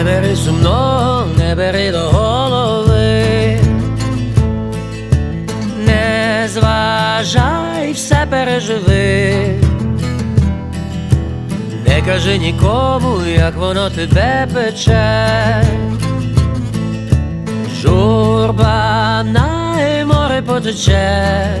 Не бери сумно, не бери до голови, не зважай, все переживи, не кажи нікому, як воно тебе пече. Журба на море потече,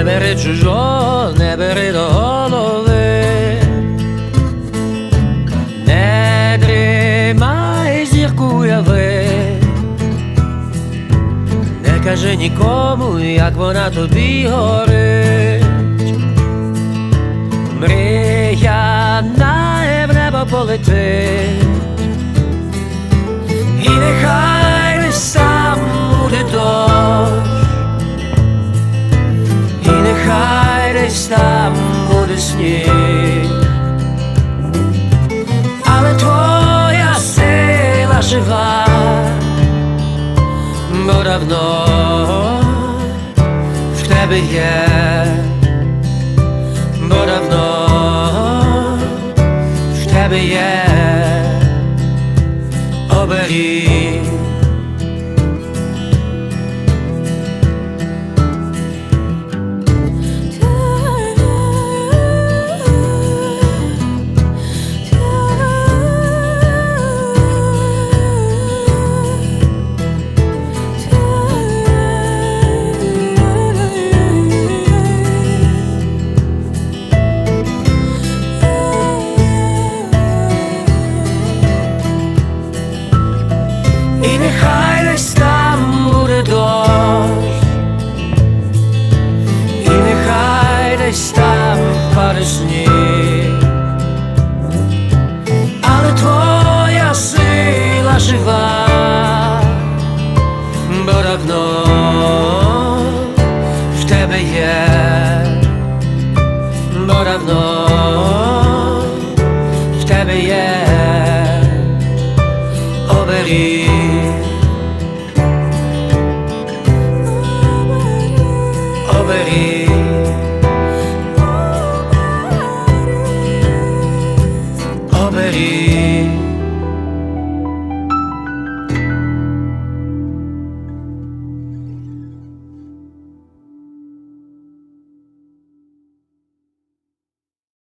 Не бери чужого, не бери до голови, не дрімай зірку уяви, не кажи нікому, як вона тобі горить. Мрія на в небо полетить, десь там буде сніг, але твоя сила жива, бо давно в тебе є бо давно в тебе є оберіг. Нехай десь там буде дощ, і нехай десь там паде сніг, але твоя сила жива, бо давно в тебе є, бо давно Strawberry